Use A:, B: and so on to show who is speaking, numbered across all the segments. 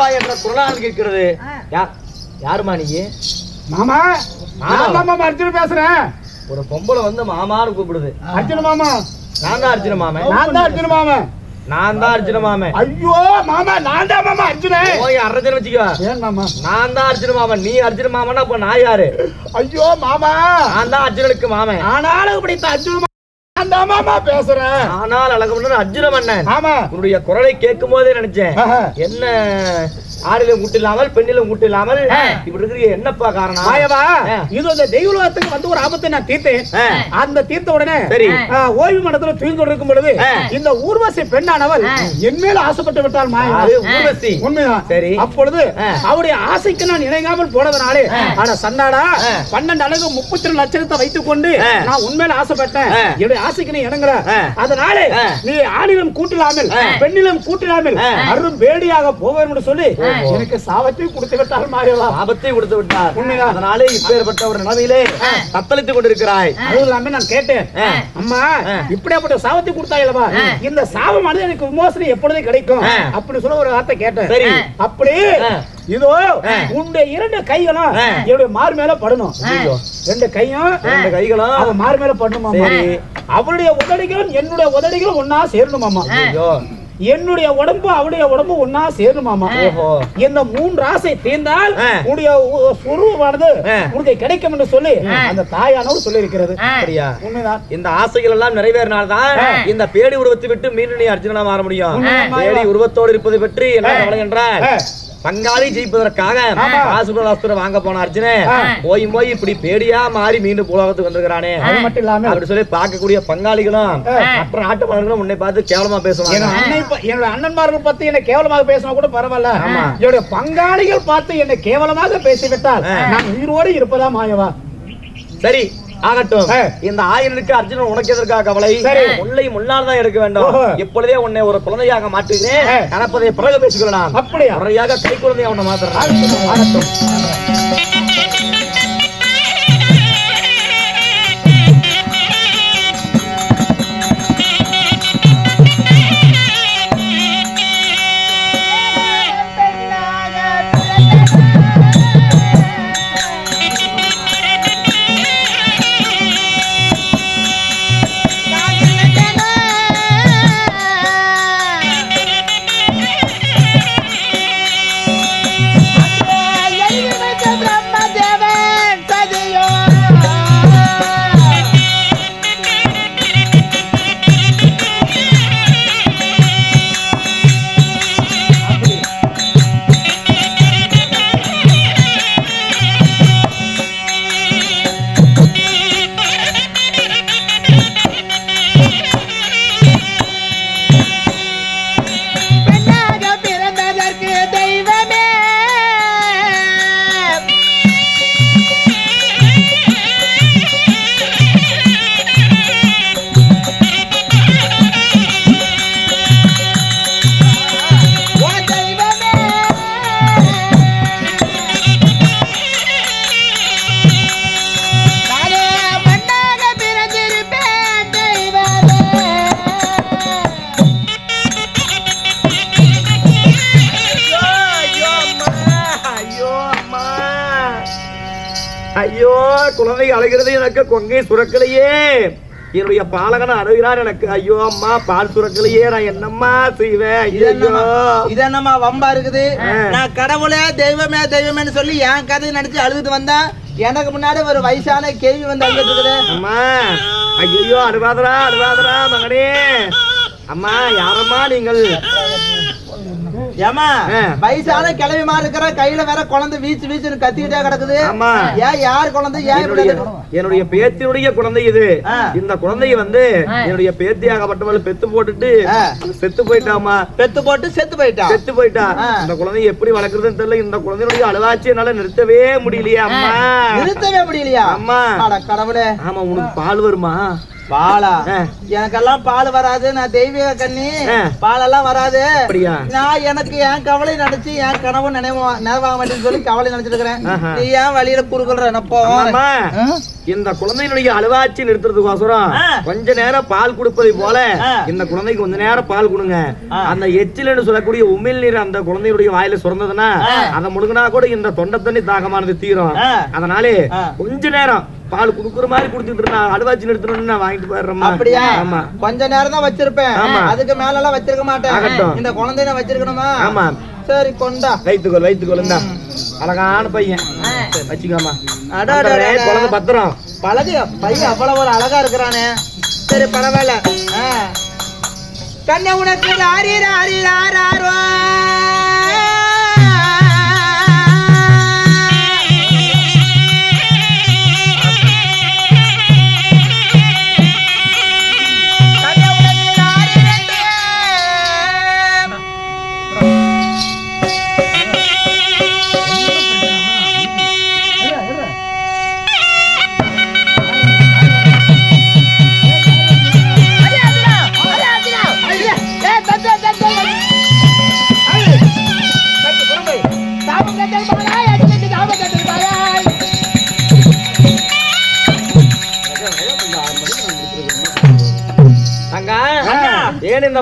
A: வா என்ற குரலானது கேட்கிறது. யார் யாருமா நீ?
B: மாமா நான் தான் மாமா அர்ஜுன் பேசுறேன்.
A: ஒரு பொம்பளை வந்து மாமான்னு கூப்பிடுது.
B: அர்ஜுன் மாமா.
A: நான் தான் அர்ஜுன மாமன்.
B: நான் தான் அர்ஜுன் மாமா
A: நான் தான் அர்ஜுன மாமன்.
B: ஐயோ மாமா நான் தான் மாமா அர்ஜுனே.
A: போய் அர்ஜுன வச்சுக்கோ.
B: ஏன் மாமா?
A: நான் தான் அர்ஜுன மாமன். நீ அர்ஜுன மாமன்னா அப்ப நான் யாரு?
B: ஐயோ மாமா.
A: நான் தான் அர்ஜுனனுக்கு மாமன்.
B: ஆனாலும் இப்படி அர்ஜுன் பேசுறேன்.
A: ஆனால் அழகு அர்ஜுன மன்னன்
B: ஆமா.
A: உன்னுடைய குரலை கேட்கும் போதே நினைச்சேன். என்ன ஆறிலும் கூட்டு இல்லாமல் பெண்ணிலும் கூட்டு இல்லாமல் இப்படி இருக்கிற என்னப்பா காரணம்
B: மாயவா
A: ஆ.
B: இது அந்த தெய்வலோகத்துக்கு வந்து ஒரு ஆபத்தை நான் தீர்த்தேன். அந்த தீர்த்த உடனே
A: சரி.
B: ஓய்வு மனத்துல தூங்கி இருக்கும் பொழுது. இந்த ஊர்வசி பெண்ணானவள் என் மேல ஆசைப்பட்டு
A: அது ஊர்வசி
B: உண்மைதான்
A: சரி.
B: அப்பொழுது. அவருடைய ஆசைக்கு நான் இணங்காமல் போனதுனாலே ஆனா சன்னாடா. பன்னெண்டு அழகு முப்பத்தி ரெண்டு லட்சத்தை வைத்துக் கொண்டு. நான் உண்மையில ஆசைப்பட்டேன். என்னுடைய ஆசைக்கு நீ இணங்குற. அதனாலே. நீ ஆணிலும் கூட்டலாமல். பெண்ணிலும் கூட்டலாமல்
A: ஆ.
B: அரும் பேடியாக போவேன் சொல்லி எனக்கு சாபத்தை கொடுத்து விட்டாள் மாயவா
A: ஆபத்தை கொடுத்து விட்டார்
B: உண்மைதான்.
A: அதனாலே இப்பேற்பட்ட ஒரு நிலைமையிலே தத்தளித்துக் கொண்டிருக்கிறாய்
B: அதுவும் இல்லாம நான் கேட்டேன். அம்மா. இப்படியாப்பட்ட சாபத்தை கொடுத்தாயலவா இந்த சாபமானது எனக்கு விமோசனம் எப்பொழுது கிடைக்கும்
A: ஆ.
B: அப்படி சொல்ல ஒரு வார்த்தை கேட்டேன்
A: சரி.
B: அப்படி. இதோ. உன்னுடைய இரண்டு கைகளும். என்னுடைய மார் மேல படணும். ரெண்டு கையும்
A: ரெண்டு கைகளும்
B: அவன் மார் மேல படணுமா
A: சரி.
B: அவளுடைய உதடிகளும் என்னுடைய உதடிகளும் ஒன்னா சேரணுமாமா
A: ஐயோ
B: என்னுடைய உடம்பு அவளுடைய உடம்பு ஒன்னா சேரணுமாமா
A: ஓஹோ.
B: இந்த மூன்று ஆசை தீர்ந்தால். உன்னுடைய
A: ஆ.
B: உனக்கு கிடைக்கும் என்று சொல்லி அந்த தாயானவர் சொல்லி இருக்கிறது
A: அப்படியா
B: உண்மைதான்
A: இந்த ஆசைகள் எல்லாம் நிறைவேறினால்தான் இந்த பேடி உருவத்தை விட்டு மீண்டும் நீ அர்ஜுனனா மாற முடியும். பேடி உருவத்தோடு இருப்பதை பற்றி என்ன கவலை என்றால். பங்காளி ஜெயிப்பதற்காக காசுபலாஸ்திரம் வாங்க போன அர்ஜுனன்
B: ஆ.
A: போய் போய் இப்படி பேடியா மாறி மீண்டும் பூலோகத்துக்கு வந்திருக்கிறானே
B: அது மட்டும் இல்லாம
A: அப்படி சொல்லி பார்க்கக்கூடிய பங்காளிகளும் மற்ற நாட்டு மன்னர்களும் உன்னை பார்த்து கேவலமா பேசுவாங்க
B: என்னோட அண்ணன்மார்கள் பத்தி என்ன கேவலமாக பேசினா கூட பரவாயில்ல. என்னுடைய பங்காளிகள் பார்த்து என்னை கேவலமாக பேசிவிட்டால். நான் உயிரோடு இருப்பதா மாயவா
A: சரி ஆகட்டும். இந்த ஆயிரனுக்கு அர்ஜுனன் உனக்கு எதற்காக கவலை. முல்லை முன்னால் தான் எடுக்க வேண்டும். இப்பொழுதே உன்னை ஒரு குழந்தையாக மாற்றுகிறேன். நடப்பதை பிறகு பேசிக்கொள்ளலாம்.
B: அப்படியா?
A: முறையாக கை குழந்தையா உன்னை மாத்துறேன்
B: ஆகட்டும்,
A: குழந்தை அழுகிறது எனக்கு கொங்கை சுரக்கலையே. என்னுடைய பாலகன் அழுகிறார் எனக்கு. ஐயோ அம்மா பால் சுரக்கலையே நான் என்னம்மா செய்வேன்?
C: இது என்னம்மா? வம்பா இருக்குது. நான் கடவுளே தெய்வமே தெய்வமேன்னு சொல்லி என் கதையை நினைச்சு அழுதுட்டு வந்தேன் எனக்கு முன்னாடி ஒரு வயசான கேள்வி வந்து அழுதுட்டு
A: அம்மா ஐயோ அழுவாதரா அழுவாதரா மகனே. அம்மா யாரம்மா நீங்கள்?
C: ஏமா. வயசான கிளவி மாதிரி இருக்கிற கையில வேற குழந்தை வீச்சு வீச்சுன்னு கத்திக்கிட்டே கிடக்குது.
A: ஆமா.
C: ஏன் யார் குழந்தை? ஏன்
A: என்னுடைய பேத்தியுடைய குழந்தை இது. இந்த குழந்தைய வந்து என்னுடைய பேத்தியாகப்பட்டவள் பெத்து போட்டுட்டு. செத்து போயிட்டாமா
C: பெத்து போட்டு செத்து போயிட்டான்
A: செத்து போயிட்டா. இந்த குழந்தைய எப்படி வளர்க்கறதுன்னு தெரியல. இந்த குழந்தையுடைய அழுவாச்சி என்னால நிறுத்தவே முடியலையே அம்மா.
C: நிறுத்தவே முடியலையா?
A: அம்மா.
C: அட கடவுளே.
A: ஆமா உனக்கு பால் வருமா?
C: பாலா. எனக்கெல்லாம் பால் வராது நான் தெய்வீக கண்ணி. பாலெல்லாம் வராது
A: அப்படியா
C: நான் எனக்கு என் கவலை நினைச்சு என் கனவு நினைவா நினைவாக மாட்டேன்னு சொல்லி கவலை நினைச்சிட்டு இருக்கிறேன்
A: ஆஹா.
C: நீ ஏன் வழியில குறுக்கொள்ற என்னப்போ
A: அம்மா, இந்த குழந்தையினுடைய அழுவாச்சி நிறுத்துறதுக்கோசரம். கொஞ்ச நேரம் பால் கொடுப்பதை போல. இந்த குழந்தைக்கு கொஞ்ச நேரம் பால் கொடுங்க. அந்த எச்சில்னு சொல்லக்கூடிய உமிழ் நீர் அந்த குழந்தையுடைய வாயில சுரந்ததுன்னா. அதை முழுங்கினா கூட இந்த தொண்டை தண்ணி தாகமானது தீரும். அதனாலே. கொஞ்ச நேரம் பால் குடுக்குற மாதிரி குடுத்துட்டு இருந்தா அழுவாச்சி நிறுத்தணும்னு நான் வாங்கிட்டு போயிடுறேன்
C: அப்படியா?
A: ஆமா.
C: கொஞ்ச நேரம் தான் வச்சிருப்பேன். அதுக்கு மேல எல்லாம் வச்சிருக்க மாட்டேன். இந்த குழந்தைய நான் வச்சிருக்கணுமா?
A: ஆமா.
C: சரி கொண்டா.
A: வைத்துக்கொள் வைத்துக்கொள் இந்தா. அழகான பையன். வச்சுக்கலாமா. குழந்தை பத்திரம்.
C: பழகு பையன் அவ்வளவு ஒரு அழகா இருக்கிறானே. சரி பரவாயில்ல. கண்ணை உனக்கு ராரி ராரி ராரோ
A: இந்த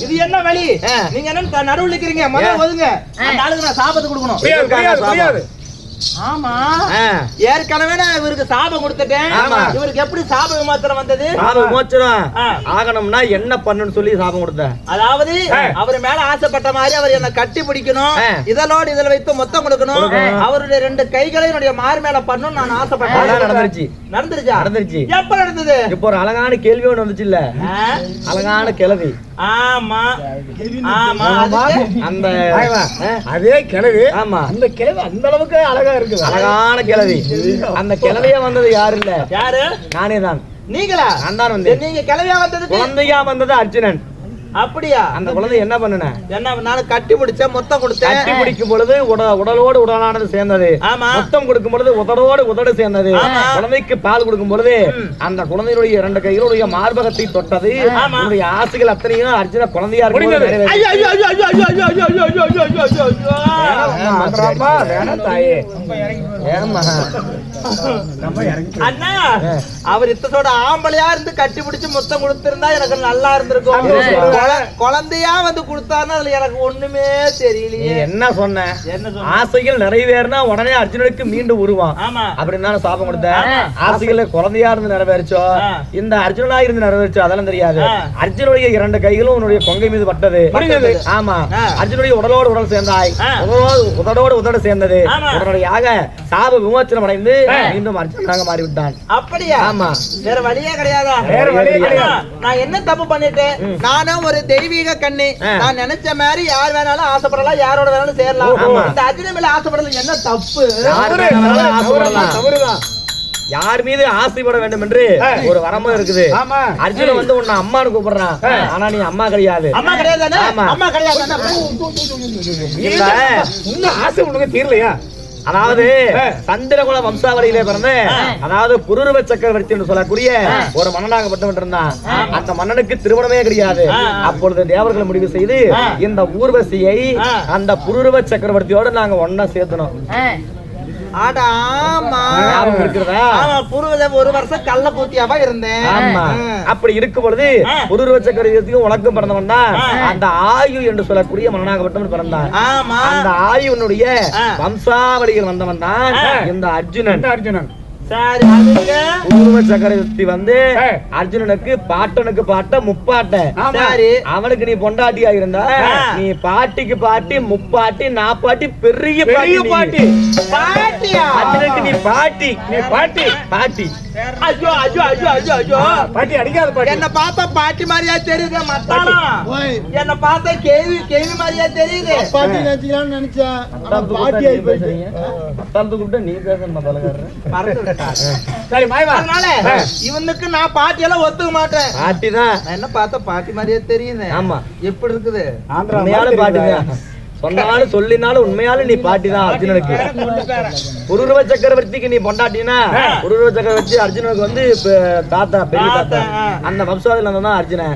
C: இது என்ன வழி
A: ஆ.
C: நீங்க என்ன நடுவுல நிக்கிறீங்க முதல்ல ஒதுங்க. அந்த ஆளுக்கு நான் சாபத்தை கொடுக்கணும்.
A: புரியாது, புரியாது, புரியாது.
C: ஆமா.
A: ஆ.
C: ஏற்கனவே நான் இவருக்கு சாபம் கொடுத்துட்டேன்.
A: ஆமா.
C: இவருக்கு எப்படி சாப விமோசனம் வந்தது?
A: சாப விமோச்சனம். ஆகணும்னா என்ன பண்ணணும்னு சொல்லி சாபம் கொடுத்த.
C: அதாவது. அவர் மேல ஆசைப்பட்ட மாதிரி அவர் என்ன கட்டி பிடிக்கணும்.
A: ஆ.
C: இதழோடு இதில் வைத்து மொத்தம் கொடுக்கணும். அவருடைய ரெண்டு கைகளை என்னுடைய மார் மேல பண்ணணும் நான் ஆசைப்பட்டேன்.
A: நடந்துருச்சு.
C: நடந்துருச்சா?
A: நடந்துருச்சு.
C: எப்ப நடந்தது?
A: இப்போ ஒரு அழகான கேள்வி ஒண்ணு வந்துச்சு இல்ல? அழகான கிழவி.
C: ஆமா. ஆமா?
A: அந்த
B: அதே கிழவி.
A: ஆமா.
B: அந்த கிழவி அந்த அளவுக்கு அழகா இருக்குது.
A: அழகான கிழவி. அந்த கிழவியா வந்தது யாரு இல்ல?
C: யாரு?
A: நானே தான்.
C: நீங்களா?
A: நான் தான் வந்தேன்.
C: நீங்க கிளவியா வந்ததுக்கு
A: குழந்தையா வந்தது அர்ஜுனன்.
C: அப்படியா
A: அந்த குழந்தை என்ன பண்ணுன
C: என்ன நானு கட்டி பிடிச்ச மொத்தம் கொடுத்தேன்
A: கட்டி பிடிக்கும் பொழுது உட உடலோடு உடலானது சேர்ந்தது
C: ஆமா
A: மொத்தம் கொடுக்கும் பொழுது உதடோடு உதடு சேர்ந்தது குழந்தைக்கு பால் கொடுக்கும் பொழுது அந்த குழந்தையினுடைய இரண்டு கைகளுடைய மார்பகத்தை தொட்டது அவருடைய ஆசைகள் அத்தனையும் அர்ஜுன குழந்தையா
B: இருக்கு
A: ஏமா
C: அண்ணா அவர் இத்தோட ஆம்பளையா இருந்து கட்டி பிடிச்சு முத்தம் கொடுத்திருந்தா எனக்கு நல்லா இருந்திருக்கும். குழந்தையா வந்து கொடுத்தாருன்னா அதுல எனக்கு ஒண்ணுமே
A: நீ
C: தெரியலையே.
A: என்ன சொன்ன?
C: என்ன சொன்ன?
A: ஆசைகள் நிறைவேறினா உடனே அர்ஜுனனுக்கு மீண்டும் உருவான்
C: ஆமா.
A: அப்படின்னு தானே சாபம் கொடுத்த ஆசைகளை குழந்தையா இருந்து நிறைவேறிச்சோ. இந்த அர்ஜுனனா இருந்து நிறைவேறிச்சோ? அதெல்லாம் தெரியாது. அர்ஜுனுடைய இரண்டு கைகளும் உன்னுடைய கொங்கை மீது பட்டது. ஆமா. அர்ஜுனுடைய உடலோடு உடல் சேர்ந்தாய். உடலோடு உதடோடு உதடு சேர்ந்தது. உடனடியாக சாப விமோச்சனம் அடைந்து மீண்டும் அர்ஜுனனாக மாறிவிட்டான்.
C: அப்படியா?
A: ஆமா.
C: வேற வழியே கிடையாதா?
B: வேற வழியே கிடையாது.
C: நான் என்ன தப்பு பண்ணிட்டேன்? நானும் ஒரு தெய்வீக கண்ணி. நான் நினைச்ச மாதிரி யார் வேணாலும் ஆசைப்படலாம் யாரோட வேணாலும் சேரலாம். இந்த அர்ஜுன மேல ஆசைப்படுறது என்ன தப்பு?
A: ஆசைப்படலாம். யார் மீது ஆசைப்பட வேண்டும் என்று ஒரு வரம்பு இருக்குது.
B: ஆமா.
A: அர்ஜுனன் வந்து உன்னை அம்மான்னு கூப்பிடுறான். ஆனா நீ அம்மா கிடையாது.
C: அம்மா கிடையாதானே
A: ஆமா.
C: அம்மா
B: ஆசை உனக்கு தீரலையா?
A: அதாவது சந்திரகுல வம்சாவளியிலே பிறந்த அதாவது புருருவ சக்கரவர்த்தி என்று சொல்லக்கூடிய ஒரு மன்னனாகப்பட்டவன் இருந்தான் அந்த மன்னனுக்கு திருமணமே கிடையாது. அப்பொழுது தேவர்கள் முடிவு செய்து இந்த ஊர்வசியை அந்த புருருவ சக்கரவர்த்தியோட நாங்க ஒன்னா சேர்த்தணும்.
C: ஆடா ஆமா. ஒரு வருஷம் கள்ள கூத்தியாவா இருந்தேன்.
A: ஆமா. அப்படி இருக்கும் பொழுது புருருவ சக்கரவர்த்திக்கும் உனக்கும் பிறந்தவன் தான். அந்த ஆயு என்று சொல்லக்கூடிய மன்னனாகப்பட்டவன் பிறந்தான்
C: ஆமா.
A: அந்த ஆயுனுடைய. வம்சாவளியில் வந்தவன் தான் இந்த அர்ஜுனன்.
B: இந்த அர்ஜுனன்.
A: பூர்வ சக்கரவர்த்தி வந்து. அர்ஜுனனுக்கு பாட்டனுக்கு பாட்ட முப்பாட்ட.
C: சரி
A: அவனுக்கு நீ பொண்டாட்டியா இருந்தா. நீ பாட்டிக்கு பாட்டி முப்பாட்டி நாப்பாட்டி பெரிய
B: பெரிய
A: பாட்டி.
C: பாட்டியா?
A: அர்ஜுனனுக்கு நீ பாட்டி.
B: நீ பாட்டி.
A: பாட்டி.
C: ஐயோ ஐயோ ஐயோ ஐயோ ஐயோ.
B: பாட்டி அடிக்காத பாட்டி.
C: என்ன பார்த்தா பாட்டி மாதிரியா தெரியுது மத்தாளம் என்ன பார்த்தா கேள்வி கேள்வி மாதிரியா தெரியுது.
D: பாட்டி நினைச்சுக்கலாம்னு நினைச்சேன். பாட்டி ஆகி
A: பேசுறீங்க. பத்தாந்து கூப்பிட்டா நீ பேசணும் பலகாரன்
B: சரி மாய்வா.
C: அதனால இவனுக்கு நான் பாட்டி எல்லாம் ஒத்துக்க மாட்டேன்.
A: பாட்டி தான்.
C: நான் என்ன பார்த்தா பாட்டி மாதிரியே தெரியுது.
A: ஆமா.
C: எப்படி இருக்குது?
B: ஆந்திரா
A: உண்மையான சொன்னாலும் சொல்லினாலும் உண்மையாலும் நீ பாட்டி தான் அர்ஜுனனுக்கு புருருவ சக்கரவர்த்திக்கு நீ பொண்டாட்டினா புருருவ சக்கரவர்த்தி அர்ஜுனனுக்கு வந்து தாத்தா பெரிய தாத்தா அந்த வம்சாவளியில தான் அர்ஜுனன்.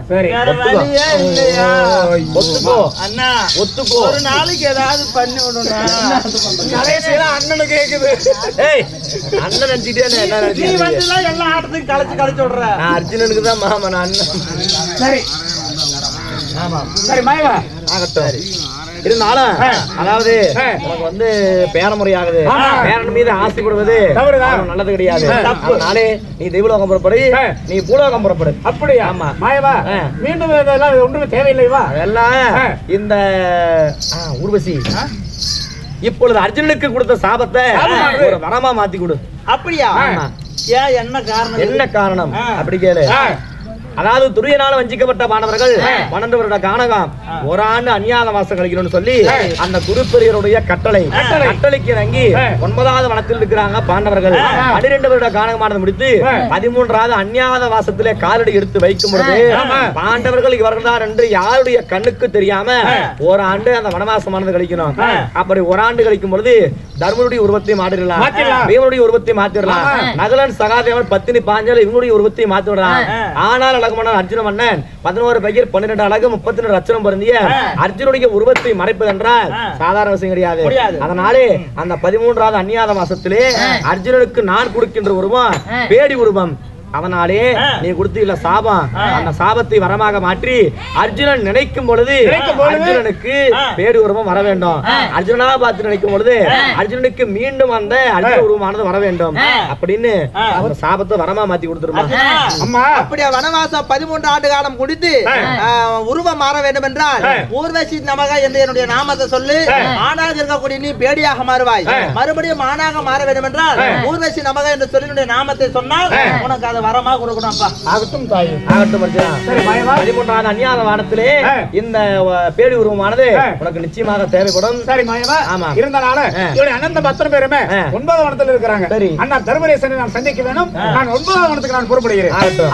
A: ஒத்துக்கோ.
C: அண்ணா
A: ஒத்துக்கோ.
C: ஒரு நாளைக்கு ஏதாவது பண்ணி விடணும்
B: அண்ணனு கேக்குது.
A: ஏய் அண்ணன் நினைச்சிட்டே என்ன
C: நீ வந்து எல்லா ஆட்டத்தையும் கலைச்சு கலைச்சு விடுற.
A: நான் அர்ஜுனனுக்கு தான் மாமா நான் அண்ணன்.
B: சரி. சரி மாயவா
A: ஆகட்டும். இருந்தாலும் அதாவது உனக்கு வந்து பேரமுறை ஆகுது
B: ஆமா.
A: பேரன் மீது ஆசைப்படுவது
B: தவறுதான்.
A: அவ்வளவு நல்லது கிடையாது
B: தப்பு.
A: அதனாலே நீ தெய்வலோகம் புறப்படு. நீ பூலோகம் புறப்படு
B: அப்படியா
A: ஆமா.
B: மாயவா. மீண்டும் இதெல்லாம் ஒன்றுமே தேவையில்லைவா
A: அதெல்லாம். இந்த ஆ, ஊர்வசி இப்பொழுது அர்ஜுனனுக்கு கொடுத்த சாபத்தை. ஒரு வரமா மாத்தி கொடு
C: அப்படியா. ஏன் என்ன காரணம்
A: என்ன காரணம். அப்படி கேளு. அதாவது துரியனால வஞ்சிக்கப்பட்ட மாணவர்கள் பன்னெண்டு வருட காணகம் ஒரு ஆண்டு அந்நியாத வாசம் கழிக்கணும்னு சொல்லி அந்த குருப்பெரியருடைய கட்டளை கட்டளைக்கு இறங்கி ஒன்பதாவது வனத்தில் இருக்கிறாங்க பாண்டவர்கள். பன்னிரெண்டு வருட காணகமானது முடித்து பதிமூன்றாவது அந்நியாத வாசத்திலே காலடி எடுத்து வைக்கும் பொழுது பாண்டவர்கள் இவர்கள் தான் என்று யாருடைய கண்ணுக்கு தெரியாம ஓராண்டு அந்த வனவாசமானது கழிக்கணும். அப்படி ஒரு ஆண்டு கழிக்கும் பொழுது தர்மனுடைய உருவத்தை மாற்றிடலாம்
B: மாத்திடலாம்.
A: பீமனுடைய உருவத்தை மாத்திடலாம் நகலன் சகாதேவன் பத்தினி பாஞ்சால் இவங்களுடைய உருவத்தை மாத்தி விடலாம் ஆனால் அழகு மன்னன் அர்ஜுன மன்னன். பதினோரு பெயர் பன்னிரெண்டு அழகு முப்பத்தி ரெண்டு ரச்சனம் பொருந்திய அர்ஜுனுடைய உருவத்தை மறைப்பது என்றால் சாதாரண விஷயம் கிடையாது. அதனாலே அந்த பதிமூன்றாவது அந்நியாத மாசத்திலே அர்ஜுனனுக்கு நான் கொடுக்கின்ற உருவம் பேடி உருவம். அதனாலே நீ கொடுத்தீல சாபம். அந்த சாபத்தை வரமாக மாற்றி அர்ஜுனன் நினைக்கும் பொழுது அர்ஜுனனுக்கு பேடி உருவம் வர வேண்டும். அர்ஜுனா பார்த்து நினைக்கும் பொழுது அர்ஜுனனுக்கு மீண்டும் அந்த அர்ஜுன உருவமானது வர வேண்டும். அப்படின்னு அந்த சாபத்தை வரமா மாத்தி கொடுத்துருமா?
B: அம்மா.
C: அப்படியா? வனவாசம் பதிமூன்று ஆண்டு காலம் முடித்து ஆஹ், உருவம் மாற வேண்டும் என்றால் ஊர்வசி நமக என்று என்னுடைய நாமத்தை சொல்லு. ஆணாக இருக்கக்கூடிய நீ பேடியாக மாறுவாய். மறுபடியும் ஆணாக மாற வேண்டும் என்றால் ஊர்வசி நமக என்று சொல்லி என்னுடைய நாமத்தை சொன்னால் உனக்கு அதை வரமா கொடுக்கணும் அப்பா
B: ஆகட்டும் தாய்.
A: ஆகட்டும் பதிமூன்றாவது அந்நியாத வானத்திலே
B: ஆ.
A: இந்த பேடி உருவமானது. உனக்கு நிச்சயமாக தேவைப்படும்.
B: சரி மாயவா
A: ஆமா.
B: இருந்தனால. இவருடைய அனந்த பத்திரம் பேருமே. ஒன்பதாம் வனத்தில் இருக்கிறாங்க.
A: சரி.
B: அண்ணா தர்மரேசனை நான் சந்திக்க வேணும். நான் ஒன்பதாம் வனத்துக்கு நான் புறப்படுகிறேன்.
A: ஆகட்டும்.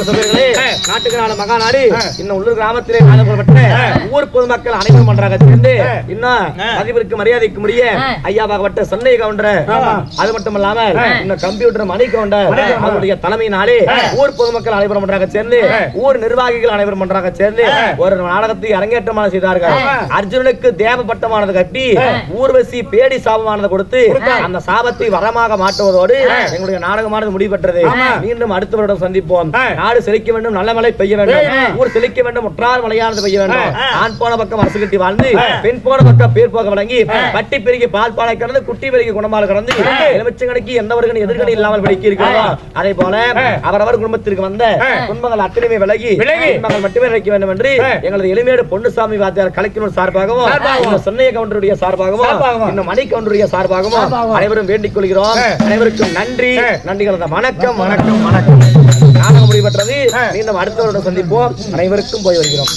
A: சொல்றீங்களே, நாட்டுக்கு நாடு மகாநாடு. இன்னும் உள்ளூர் கிராமத்திலே காணப்பட்ட ஊர் பொதுமக்கள் அனைவரும் பண்றாங்க சேர்ந்து இன்னும் பதிவிற்கு மரியாதைக்கு முடிய ஐயாவாகப்பட்ட சென்னை கவுண்டர் அது மட்டும் இல்லாம இன்னும் கம்ப்யூட்டர் மணி கவுண்டர். அவருடைய தலைமையினாலே ஊர் பொதுமக்கள் அனைவரும் பண்றாங்க சேர்ந்து ஊர் நிர்வாகிகள் அனைவரும் பண்றாங்க சேர்ந்து ஒரு நாடகத்தை அரங்கேற்றமான செய்தார்கள். அர்ஜுனனுக்கு தேவ பட்டமானது கட்டி ஊர்வசி பேடி சாபமானது கொடுத்து அந்த சாபத்தை வரமாக மாட்டுவதோடு எங்களுடைய நாடகமானது முடிவெற்றது மீண்டும் அடுத்த வருடம் சந்திப்போம். நாடு செழிக்க வேண்டும் நல்ல மழை பெய்ய வேண்டும் ஊர் செழிக்க வேண்டும் முற்றால் மழையானது பெய்ய வேண்டும். ஆண் போன பக்கம் அரசு கட்டி வாழ்ந்து பெண் போன பக்கம் பேர் போக வழங்கி பட்டி பெருகி பால் பாலை கடந்து குட்டி பெருகி குணமால் கடந்து எலுமிச்சங்கடைக்கு எந்த ஒரு எதிர்கணி இல்லாமல் படிக்க இருக்கிறதோ அதே போல அவரவர் குடும்பத்திற்கு வந்த துன்பங்கள் அத்தனையுமே விலகி. துன்பங்கள் மட்டுமே நினைக்க வேண்டும் என்று எங்களது எளிமையோடு பொன்னுசாமி வாத்தியார் கலைக்கினர் சார்பாகவும் இந்த சொன்னைய கவுண்டருடைய
B: சார்பாகவும்.
A: இந்த மணி கவுண்டருடைய சார்பாகவும் அனைவரும் வேண்டிக் கொள்கிறோம். அனைவருக்கும் நன்றி. நன்றி கலந்த வணக்கம். வணக்கம் வணக்கம். நாடகம் முடிவற்றது மீண்டும் அடுத்த வருடம் சந்திப்போம். அனைவருக்கும் போய் வருகிறோம்.